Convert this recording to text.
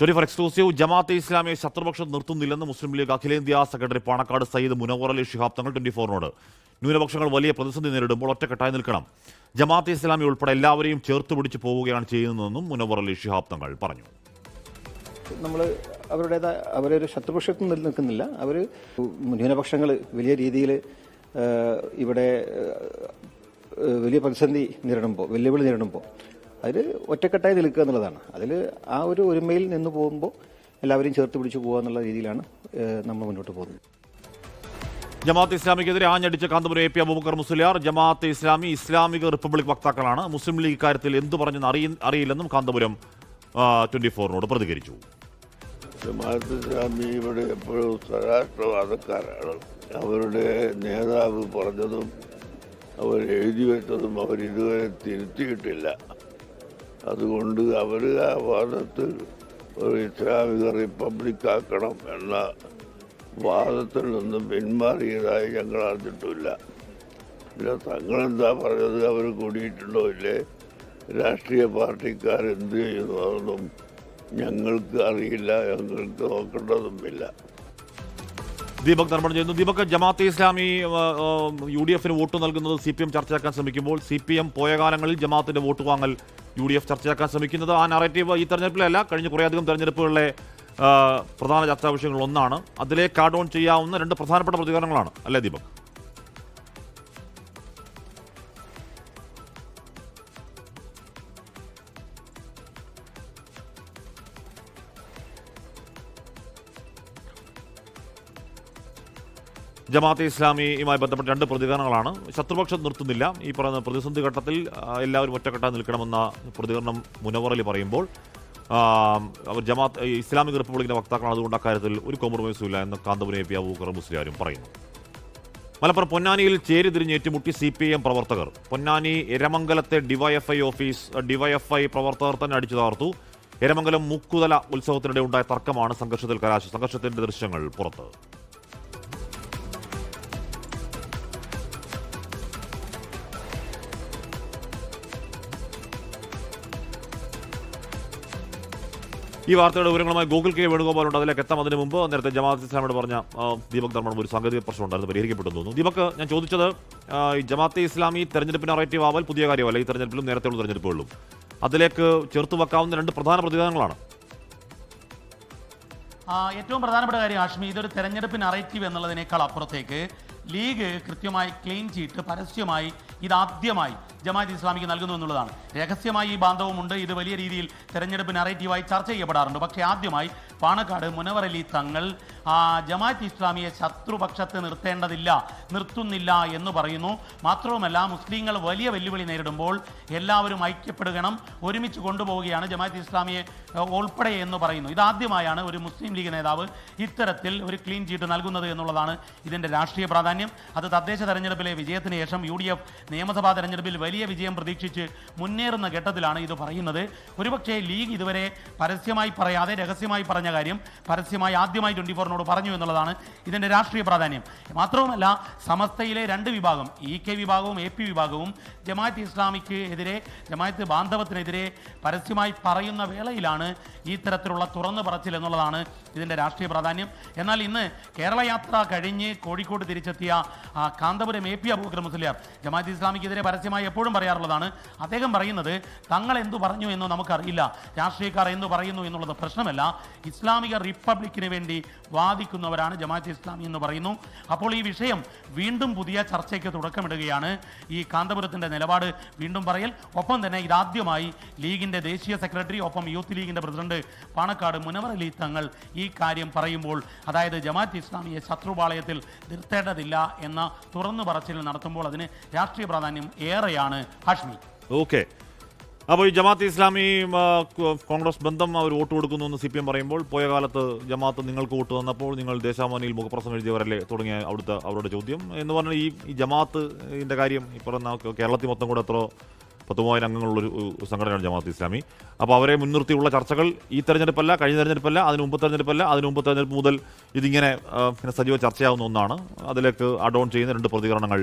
Twenty four exclusive Jamaat-e ഇസ്ലാമിയെ ശത്രുപക്ഷം നിർത്തുന്നില്ലെന്ന് മുസ്ലിം ലീഗ് അഖിലേന്ത്യാ സെക്രട്ടറി പാണക്കാട് സയ്യിദ് മുനവർ അലി ഷിഹാബ് തങ്ങൾ ട്വന്റി ഫോറിനോട്. ന്യൂനപക്ഷങ്ങൾ വലിയ പ്രതിസന്ധി നേരിടുമ്പോൾ ഒറ്റക്കെട്ടായി നിൽക്കണം. ജമാഅത്തെ ഇസ്ലാമി ഉൾപ്പെടെ എല്ലാവരെയും ചേർത്ത് പിടിച്ച് പോവുകയാണ് ചെയ്യുന്നതെന്നും മുനവർ അലി ഷിഹാബ് തങ്ങൾ പറഞ്ഞു. നമ്മൾ അവരുടേതായ അവരൊരു ശത്രുപക്ഷത്തിൽ നിലനിൽക്കുന്നില്ല അവർ ന്യൂനപക്ഷങ്ങൾ വലിയ രീതിയിൽ ഇവിടെ വലിയ പ്രതിസന്ധി നേരിടുമ്പോൾ വെല്ലുവിളി നേരിടുമ്പോൾ അതിൽ ഒറ്റക്കെട്ടായി നിൽക്കുക എന്നുള്ളതാണ്. അതിൽ ആ ഒരു ഒരുമയിൽ നിന്ന് പോകുമ്പോൾ എല്ലാവരെയും ചേർത്ത് പിടിച്ചു പോകുക എന്നുള്ള രീതിയിലാണ് നമ്മൾ മുന്നോട്ട് പോകുന്നത്. ജമാഅത്ത് ഇസ്ലാമിക്കെതിരെ ആഞ്ഞടിച്ച കാന്തപുരം എ പി അബൂബക്കർ മുസ്ലിയാർ ജമാഅത്ത് ഇസ്ലാമി ഇസ്ലാമിക റിപ്പബ്ലിക് വക്താക്കളാണ്. മുസ്ലിം ലീഗ് കാര്യത്തിൽ എന്തു പറഞ്ഞെന്ന് അറിയ അറിയില്ലെന്നും കാന്തപുരം ട്വന്റി ഫോറിനോട് പ്രതികരിച്ചു. ജമാഅത്ത് ഇസ്ലാമി ഇവിടെ എപ്പോഴും സ്വരാഷ്ട്രവാദക്കാരാണ്. അവരുടെ നേതാവ് പറഞ്ഞതും അവർ എഴുതി വെച്ചതും അവർ ഇതുവരെ തിരുത്തിയിട്ടില്ല. അതുകൊണ്ട് അവർ ആ വാദത്തിൽ ഒരു ഇസ്ലാമിക റിപ്പബ്ലിക് ആക്കണം എന്ന വാദത്തിൽ നിന്നും പിന്മാറിയതായി ഞങ്ങൾ അറിഞ്ഞിട്ടില്ല. പിന്നെ തങ്ങളെന്താ പറഞ്ഞത്? അവർ കൂടിയിട്ടുണ്ടോ? ഇല്ലേ? രാഷ്ട്രീയ പാർട്ടിക്കാർ എന്ത് ചെയ്യുന്നു? അതൊന്നും ഞങ്ങൾക്ക് അറിയില്ല. ഞങ്ങൾക്ക് നോക്കേണ്ടതുമില്ല ദീപക് നിർമ്മാണം ചെയ്യുന്നു. ദീപക് ജമാഅത്തെ ഇസ്ലാമി യു ഡി എഫിന് വോട്ട് നൽകുന്നത് സി പി എം ചർച്ചയാക്കാൻ ശ്രമിക്കുമ്പോൾ സി പി എം പോയ കാലങ്ങളിൽ ജമാഅത്തിന്റെ വോട്ട് വാങ്ങൽ യു ഡി എഫ് ചർച്ചയാക്കാൻ ശ്രമിക്കുന്നത് ആ നറേറ്റീവ് ഈ തെരഞ്ഞെടുപ്പിലല്ല. കഴിഞ്ഞ കുറേയധികം തെരഞ്ഞെടുപ്പുകളിലെ പ്രധാന ചർച്ചാ വിഷയങ്ങളിൽ ഒന്നാണ് അതിലേക്ക് ആഡ് ഓൺ ചെയ്യാവുന്ന രണ്ട് പ്രധാനപ്പെട്ട പ്രതികരണങ്ങളാണ്. അല്ലേ ദീപക്? ജമാഅത്തെ ഇസ്ലാമിയുമായി ബന്ധപ്പെട്ട രണ്ട് പ്രതികരണങ്ങളാണ്. ശത്രുപക്ഷം നിർത്തുന്നില്ല. ഈ പറയുന്ന പ്രതിസന്ധി ഘട്ടത്തിൽ എല്ലാവരും ഒറ്റക്കെട്ടായി നിൽക്കണമെന്ന പ്രതികരണം മുനവറലി പറയുമ്പോൾ അവർ ജമാഅത്ത് ഇസ്ലാമിക് റിപ്പബ്ലിക്കിന്റെ വക്താക്കളാണ് അതുകൊണ്ട് അക്കാര്യത്തിൽ ഒരു കോംപ്രമൈസും ഇല്ല എന്ന് കാന്തപുരം എ പി അബൂക്കർ മുസ്ലിയാരും പറയുന്നു. മലപ്പുറം പൊന്നാനിയിൽ ചേരി തിരിഞ്ഞ് ഏറ്റുമുട്ടി സി പി എം പ്രവർത്തകർ. പൊന്നാനി എരമംഗലത്തെ ഡിവൈഎഫ്ഐ ഓഫീസ് ഡിവൈഎഫ്ഐ പ്രവർത്തകർ തന്നെ അടിച്ചു തകർത്തു. എരമംഗലം മുക്കുതല ഉത്സവത്തിനിടെ ഉണ്ടായ തർക്കമാണ് സംഘർഷത്തിൽ കലാശം സംഘർഷത്തിന്റെ ദൃശ്യങ്ങൾ പുറത്ത്. ഈ വാർത്തയുടെ വിവരങ്ങളുമായി ഗൂഗിൾ കെ വേണുഗോപാലുണ്ട് അതിലേക്ക് എത്താം. അതിന് മുമ്പ് നേരത്തെ ജമാഅത്ത് ഇസ്ലാമിയോട് പറഞ്ഞ ദീപക് ധർമ്മണം ഒരു സാങ്കേതിക പ്രശ്നം ഉണ്ടായിരുന്നു പരിഹരിക്കപ്പെട്ടെന്ന് തോന്നുന്നു. ദീപക് ഞാൻ ചോദിച്ചത് ഈ ജമാഅത്തെ ഇസ്ലാമി തെരഞ്ഞെടുപ്പിന് അറേറ്റീവ് ആവാൽ പുതിയ കാര്യമല്ല ഈ തെരഞ്ഞെടുപ്പിലും നേരത്തെയുള്ള തെരഞ്ഞെടുപ്പുകളിലും. അതിലേക്ക് ചേർത്ത് വെക്കാവുന്ന രണ്ട് പ്രധാന പ്രതികരണങ്ങളാണ്. ഏറ്റവും പ്രധാനപ്പെട്ട കാര്യം ആഷ്മി ഇതൊരു തെരഞ്ഞെടുപ്പ് നറേറ്റീവ് എന്നുള്ളതിനേക്കാൾ അപ്പുറത്തേക്ക് ലീഗ് കൃത്യമായി ക്ലീൻ ചീട്ട് പരസ്യമായി ഇതാദ്യമായി ജമാഅത്ത് ഇസ്ലാമിക്ക് നൽകുന്നു എന്നുള്ളതാണ്. രഹസ്യമായി ഈ ബാന്ധവമുണ്ട്. ഇത് വലിയ രീതിയിൽ തെരഞ്ഞെടുപ്പ് നറേറ്റീവായി ചർച്ച ചെയ്യപ്പെടാറുണ്ട്. പക്ഷേ ആദ്യമായി പാണക്കാട് മുനവർ അലി തങ്ങൾ ജമാഅത്ത് ഇസ്ലാമിയെ ശത്രുപക്ഷത്ത് നിർത്തേണ്ടതില്ല നിർത്തുന്നില്ല എന്ന് പറയുന്നു. മാത്രവുമല്ല മുസ്ലിങ്ങൾ വലിയ വെല്ലുവിളി നേരിടുമ്പോൾ എല്ലാവരും ഐക്യപ്പെടുകണം ഒരുമിച്ച് കൊണ്ടുപോവുകയാണ് ജമാഅത്ത് ഇസ്ലാമിയെ ഉൾപ്പെടെ എന്ന് പറയുന്നു. ഇതാദ്യമായാണ് ഒരു മുസ്ലിം ലീഗ് നേതാവ് ഇത്തരത്തിൽ ഒരു ക്ലീൻ ചീട്ട് നൽകുന്നത് എന്നുള്ളതാണ് ഇതിന്റെ രാഷ്ട്രീയ പ്രാധാന്യം. അത് തദ്ദേശ തെരഞ്ഞെടുപ്പിലെ വിജയത്തിന് ശേഷം യു ഡി എഫ് നിയമസഭാ തെരഞ്ഞെടുപ്പിൽ വലിയ വിജയം പ്രതീക്ഷിച്ച് മുന്നേറുന്ന ഘട്ടത്തിലാണ് ഇത് പറയുന്നത്. ഒരുപക്ഷേ ലീഗ് ഇതുവരെ പരസ്യമായി പറയാതെ രഹസ്യമായി പറഞ്ഞ കാര്യം പരസ്യമായി ആദ്യമായി ട്വന്റി ഫോറിനോട് പറഞ്ഞു എന്നുള്ളതാണ് ഇതിന്റെ രാഷ്ട്രീയ പ്രാധാന്യം. മാത്രവുമല്ല സമസ്തയിലെ രണ്ട് വിഭാഗം ഇ കെ വിഭാഗവും എ പി വിഭാഗവും ജമാഅത്ത് ഇസ്ലാമിക്ക് എതിരെ ജമാഅത്ത് ബാന്ധവത്തിനെതിരെ പരസ്യമായി പറയുന്ന വേളയിലാണ് ഈ തരത്തിലുള്ള തുറന്നു പറച്ചിൽ എന്നുള്ളതാണ് ഇതിന്റെ രാഷ്ട്രീയ പ്രാധാന്യം. എന്നാൽ ഇന്ന് കേരള യാത്ര കഴിഞ്ഞ് കോഴിക്കോട് തിരിച്ചെത്തിയ കാന്തപുരം എ പി അബൂബക്കർ മുസ്ലിയാർ ജമാഅത്ത് ഇസ്ലാമിക്കെതിരെ പരസ്യമായി എപ്പോഴും പറയാറുള്ളതാണ്. അദ്ദേഹം പറയുന്നത് തങ്ങൾ എന്തു പറഞ്ഞു എന്ന് നമുക്കറിയില്ല. രാഷ്ട്രീയക്കാർ എന്തു പറയുന്നു എന്നുള്ളത് പ്രശ്നമല്ല. ഇസ്ലാമിക റിപ്പബ്ലിക്കിന് വേണ്ടി വാദിക്കുന്നവരാണ് ജമാഅത്ത് ഇസ്ലാമി എന്ന് പറയുന്നു. അപ്പോൾ ഈ വിഷയം വീണ്ടും പുതിയ ചർച്ചയ്ക്ക് തുടക്കമിടുകയാണ്. ഈ കാന്തപുരത്തിന്റെ നിലപാട് വീണ്ടും പറയൽ. ഒപ്പം തന്നെ ഇതാദ്യമായി ലീഗിന്റെ ദേശീയ സെക്രട്ടറി ഒപ്പം യൂത്ത് ലീഗിന്റെ പ്രസിഡന്റ് പാണക്കാട് മുനവർ അലി തങ്ങൾ ഈ കാര്യം പറയുമ്പോൾ അതായത് ജമാഅത്ത് ഇസ്ലാമിയെ ശത്രുപാളയത്തിൽ നിർത്തേണ്ടതില്ല എന്ന തുറന്നു പറച്ചിൽ നടത്തുമ്പോൾ അതിന് രാഷ്ട്രീയ പ്രാധാന്യം ഏറെയാണ് ഹാഷ്മി. ഓക്കെ. അപ്പോൾ ഈ ജമാഅത്ത് ഇസ്ലാമി കോൺഗ്രസ് ബന്ധം അവർ വോട്ട് കൊടുക്കുന്നു എന്ന് സി പി എം പറയുമ്പോൾ പോയ കാലത്ത് ജമാഅത്ത് നിങ്ങൾക്ക് വോട്ട് തന്നപ്പോൾ നിങ്ങൾ ദേശാമാനിയിൽ മുഖപ്രസം എഴുതിയവരല്ലേ തുടങ്ങിയ അവിടുത്തെ അവരുടെ ചോദ്യം എന്ന് പറഞ്ഞാൽ ഈ ഈ ജമാത്ത് ഇതിന്റെ കാര്യം ഈ കേരളത്തിൽ മൊത്തം കൂടെ എത്ര പത്ത് മൂവായിരം അംഗങ്ങളുള്ളൊരു സംഘടനയാണ് ജമാഅത്ത് ഇസ്ലാമി. അപ്പോൾ അവരെ മുൻനിർത്തിയുള്ള ചർച്ചകൾ ഈ തെരഞ്ഞെടുപ്പല്ല കഴിഞ്ഞ തെരഞ്ഞെടുപ്പല്ല അതിന് മുമ്പ് തെരഞ്ഞെടുപ്പല്ല അതിന് മുമ്പ് തെരഞ്ഞെടുപ്പ് മുതൽ ഇതിങ്ങനെ സജീവ ചർച്ചയാവുന്ന ഒന്നാണ്. അതിലേക്ക് അഡോൺ ചെയ്യുന്ന രണ്ട് പ്രതികരണങ്ങൾ